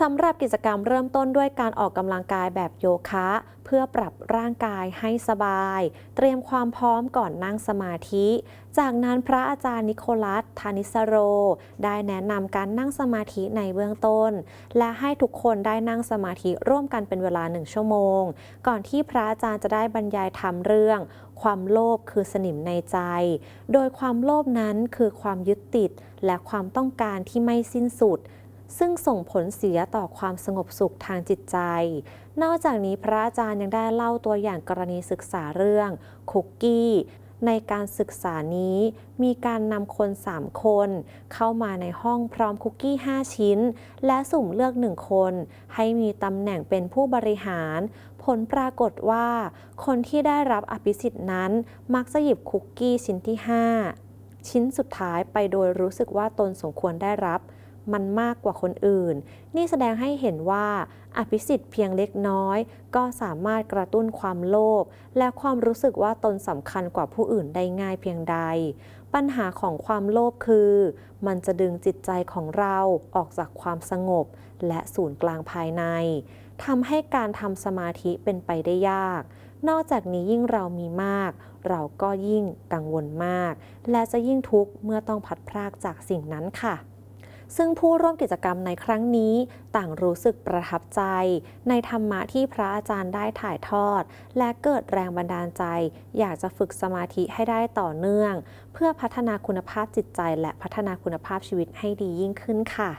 สำหรับกิจกรรมเริ่มต้นด้วยการออกกำลังกายแบบโยคะ เพื่อปรับร่างกายให้สบาย เตรียมความพร้อมก่อนนั่งสมาธิ จากนั้นพระอาจารย์นิโคลัสธานิสโร ได้แนะนำการนั่งสมาธิในเบื้องต้น และให้ทุกคนได้นั่งสมาธิร่วมกันเป็นเวลาหนึ่งชั่วโมง ก่อนที่พระอาจารย์จะได้บรรยายธรรมเรื่อง ความโลภคือสนิมในใจ โดยความโลภนั้นคือความยึดติด และความต้องการที่ไม่สิ้นสุด ซึ่งส่งผลเสียต่อความสงบสุขทางจิตใจ นอกจากนี้พระอาจารย์ยังได้เล่าตัวอย่างกรณีศึกษาเรื่องคุกกี้ในการศึกษานี้มีการนำคน 3 คน เข้ามาในห้องพร้อมคุกกี้ 5 ชิ้น และสุ่มเลือก 1 คน ให้มีตำแหน่งเป็นผู้บริหาร ผลปรากฏว่า คนที่ได้รับอภิสิทธิ์นั้น มักจะหยิบคุกกี้ชิ้นที่ 5 ชิ้นสุดท้ายไปโดยรู้สึกว่าตนสมควรได้รับ มันมากกว่าคนอื่น นี่แสดงให้เห็นว่า อภิสิทธิ์เพียงเล็กน้อย ก็สามารถกระตุ้นความโลภและความรู้สึกว่าตนสำคัญกว่าผู้อื่นได้ง่ายเพียงใด ปัญหาของความโลภคือ มันจะดึงจิตใจของเราออกจากความสงบ และศูนย์กลางภายในทำให้การทำสมาธิเป็นไปได้ยาก นอกจากนี้ยิ่งเรามีมาก เราก็ยิ่งกังวลมาก และจะยิ่งทุกข์เมื่อต้องพัดพรากจากสิ่งนั้นค่ะ ซึ่งผู้ร่วมกิจกรรมในครั้งนี้ต่างรู้สึกประทับใจ ในธรรมะที่พระอาจารย์ได้ถ่ายทอด และเกิดแรงบันดาลใจ อยากจะฝึกสมาธิให้ได้ต่อเนื่อง เพื่อพัฒนาคุณภาพจิตใจและพัฒนาคุณภาพชีวิตให้ดียิ่งขึ้นค่ะ